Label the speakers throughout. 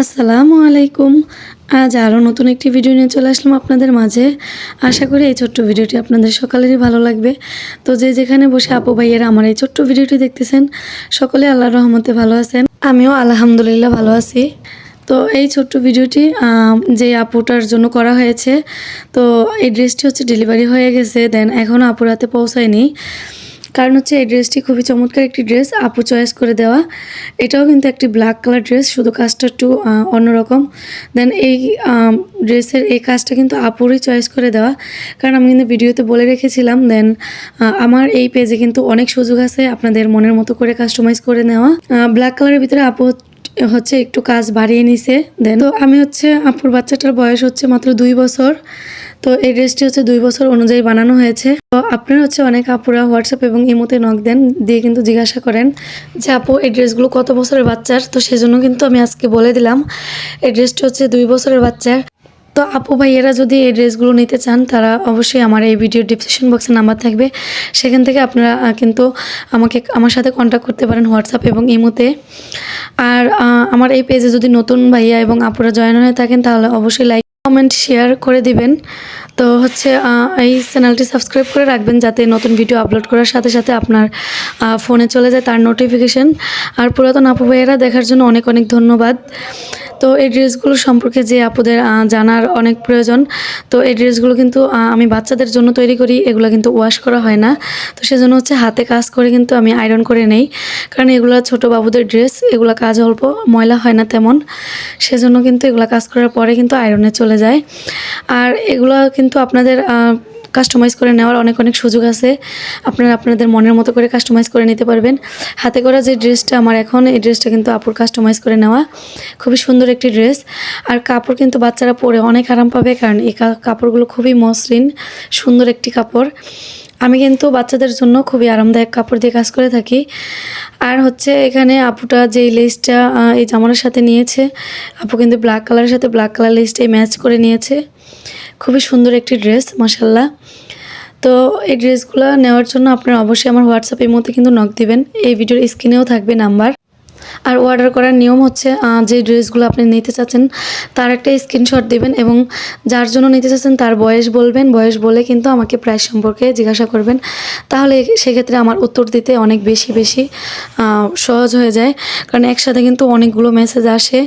Speaker 1: আসসালামু আলাইকুম। আজ আরও নতুন একটি ভিডিও নিয়ে চলে আসলাম আপনাদের মাঝে। আশা করি এই ছোট্ট ভিডিওটি আপনাদের সকালেরই ভালো লাগবে। তো যে যেখানে বসে আপু ভাইয়েরা আমার এই ছোট্ট ভিডিওটি দেখতেছেন, সকলে আল্লাহর রহমতে ভালো আছেন। আমিও আলহামদুলিল্লাহ ভালো আছি। তো এই ছোট্ট ভিডিওটি যে আপুটার জন্য করা হয়েছে, তো এই ড্রেসটি হচ্ছে ডেলিভারি হয়ে গেছে, দেন এখনও আপুর হাতে পৌঁছায়নি। কারণ হচ্ছে এই ড্রেসটি খুবই চমৎকার একটি ড্রেস, আপু চয়েস করে দেওয়া। এটাও কিন্তু একটি ব্ল্যাক কালার ড্রেস শুধু কাজটা একটু অন্যরকম। দেন এই ড্রেসের এই কাজটা কিন্তু আপুরই চয়েস করে দেওয়া। কারণ আমি কিন্তু ভিডিওতে বলে রেখেছিলাম দেন আমার এই পেজে কিন্তু অনেক সুযোগ আছে আপনাদের মনের মতো করে কাস্টমাইজ করে নেওয়া। ব্ল্যাক কালারের ভিতরে আপু হচ্ছে একটু কাজ বাড়িয়ে নিছে। দেন তো আমি হচ্ছে আপুর বাচ্চাটার বয়স হচ্ছে মাত্র দুই বছর। তো এই ড্রেসটি হচ্ছে দুই বছর অনুযায়ী বানানো হয়েছে। তো আপনারা হচ্ছে অনেক আপুরা হোয়াটসঅ্যাপ এবং ইমোতে নক দেন, দিয়ে কিন্তু জিজ্ঞাসা করেন যে, আপু, এই ড্রেসগুলো কত বছরের বাচ্চার? তো সেজন্য কিন্তু আমি আজকে বলে দিলাম, এই ড্রেসটি হচ্ছে দুই বছরের বাচ্চার। তো আপু ভাইয়েরা যদি এই ড্রেসগুলো নিতে চান, তারা অবশ্যই আমার এই ভিডিও ডিসক্রিপশন বক্সে নাম্বার থাকবে। সেখান থেকে আপনারা কিন্তু আমাকে, আমার সাথে কন্ট্যাক্ট করতে পারেন হোয়াটসঅ্যাপ এবং ইমোতে। আর আমার এই পেজে যদি নতুন ভাইয়া এবং আপুরা জয়েন হয়ে থাকেন, তাহলে অবশ্যই লাইক কমেন্ট শেয়ার করে দিবেন। তো হচ্ছে এই চ্যানেলটি সাবস্ক্রাইব করে রাখবেন, যাতে নতুন ভিডিও আপলোড করার সাথে সাথে আপনার ফোনে চলে যায় তার নোটিফিকেশন আর পুরাতন আপু ভাইয়েরা, দেখার জন্য অনেক অনেক ধন্যবাদ। তো এই ড্রেসগুলো সম্পর্কে যে আপুদের জানার অনেক প্রয়োজন, তো এই ড্রেসগুলো কিন্তু আমি বাচ্চাদের জন্য তৈরি করি, এগুলো কিন্তু ওয়াশ করা হয় না। তো সেজন্য হচ্ছে হাতে কাজ করে কিন্তু আমি আয়রন করে নেই। কারণ এগুলো ছোট বাবুদের ড্রেস এগুলো কাজ অল্প, ময়লা হয় না তেমন। সেজন্য কিন্তু এগুলো কাজ করার পরে কিন্তু আয়রনে চলে যায়। আর এগুলো কিন্তু আপনাদের কাস্টমাইজ করে নেওয়ার অনেক অনেক সুযোগ আছে। আপনারা আপনাদের মনের মতো করে কাস্টমাইজ করে নিতে পারবেন। হাতে করা যে ড্রেসটা আমার এখন, এই ড্রেসটা কিন্তু আপুর কাস্টমাইজ করে নেওয়া। খুবই সুন্দর একটি ড্রেস। আর কাপড় কিন্তু বাচ্চারা পরে অনেক আরাম পাবে, কারণ এই কাপড়গুলো খুবই মসৃণ, সুন্দর একটি কাপড়। আমি কিন্তু বাচ্চাদের জন্য খুবই আরামদায়ক কাপড় দিয়ে কাজ করে থাকি। আর হচ্ছে এখানে আপুটা যেই লেসটা এই জামার সাথে নিয়েছে, আপু কিন্তু ব্ল্যাক কালারের সাথে ব্ল্যাক কালার লেসটাই ম্যাচ করে নিয়েছে। খুবই সুন্দর একটি ড্রেস মাসাল্লাহ তো এই ড্রেসগুলো নেওয়ার জন্য আপনারা অবশ্যই আমার হোয়াটসঅ্যাপের মধ্যে কিন্তু নক দিবেন। এই ভিডিওর স্ক্রিনেও থাকবে নাম্বার। আর অর্ডার করার নিয়ম হচ্ছে যে ড্রেসগুলো আপনি নিতে চাচ্ছেন, তার একটা স্ক্রিনশট দেবেন এবং যার জন্য নিতে চাচ্ছেন তার বয়স বলবেন। বয়স বলে কিন্তু আমাকে প্রাইস সম্পর্কে জিজ্ঞাসা করবেন। তাহলে সেক্ষেত্রে আমার উত্তর দিতে অনেক বেশি বেশি সহজ হয়ে যায়। কারণ একসাথে কিন্তু অনেকগুলো মেসেজ আসে।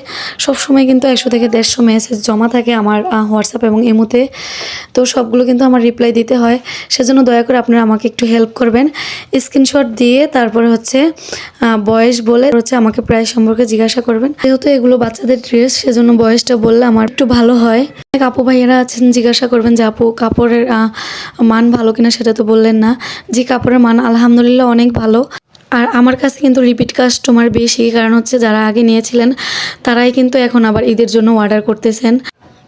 Speaker 1: সবসময় কিন্তু একশো থেকে দেড়শো মেসেজ জমা থাকে আমার হোয়াটসঅ্যাপ এবং ইমোতে তো সবগুলো কিন্তু আমার রিপ্লাই দিতে হয়। সেজন্য দয়া করে আপনারা আমাকে একটু হেল্প করবেন। স্ক্রিনশট দিয়ে তারপরে হচ্ছে বয়স বলে হচ্ছে আমাকে প্রায় সম্পর্কে জিজ্ঞাসা করবেন। যেহেতু এগুলো বাচ্চাদের ড্রেস, সেজন্য বয়সটা বললে আমার একটু ভালো হয়। অনেক আপু ভাইয়েরা আছেন, জিজ্ঞাসা করবেন যে, আপু, কাপড়ের মান ভালো কিনা সেটা তো বললেন না। যে কাপড়ের মান আলহামদুলিল্লাহ অনেক ভালো। আর আমার কাছে কিন্তু রিপিট কাস্টমার বেশি, কারণ হচ্ছে যারা আগে নিয়েছিলেন, তারাই কিন্তু এখন আবার ঈদের জন্য অর্ডার করতেছেন।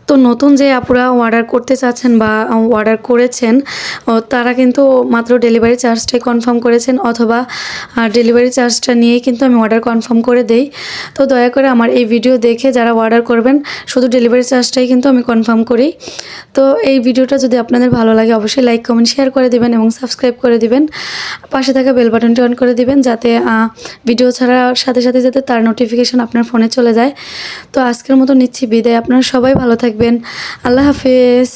Speaker 1: তো নতুন যে আপুরা অর্ডার করতে চাচ্ছেন বা অর্ডার করেছেন তারা কিন্তু মাত্র ডেলিভারি চার্জটাই কনফার্ম করেছেন অথবা ডেলিভারি চার্জটা নিয়েই কিন্তু আমি অর্ডার কনফার্ম করে দেই। তো দয়া করে আমার এই ভিডিও দেখে যারা অর্ডার করবেন, শুধু ডেলিভারি চার্জটাই কিন্তু আমি কনফার্ম করি। তো এই ভিডিওটা যদি আপনাদের ভালো লাগে, অবশ্যই লাইক কমেন্ট শেয়ার করে দেবেন এবং সাবস্ক্রাইব করে দিবেন। পাশে থাকা বেল বাটনটি অন করে দিবেন যাতে ভিডিও ছাড়ার সাথে সাথে যাতে তার নোটিফিকেশন আপনার ফোনে চলে যায়। তো আজকের মতো নিচ্ছি, বিদায়। আপনারা সবাই ভালো থাকবেন। আল্লাহ হাফেজ।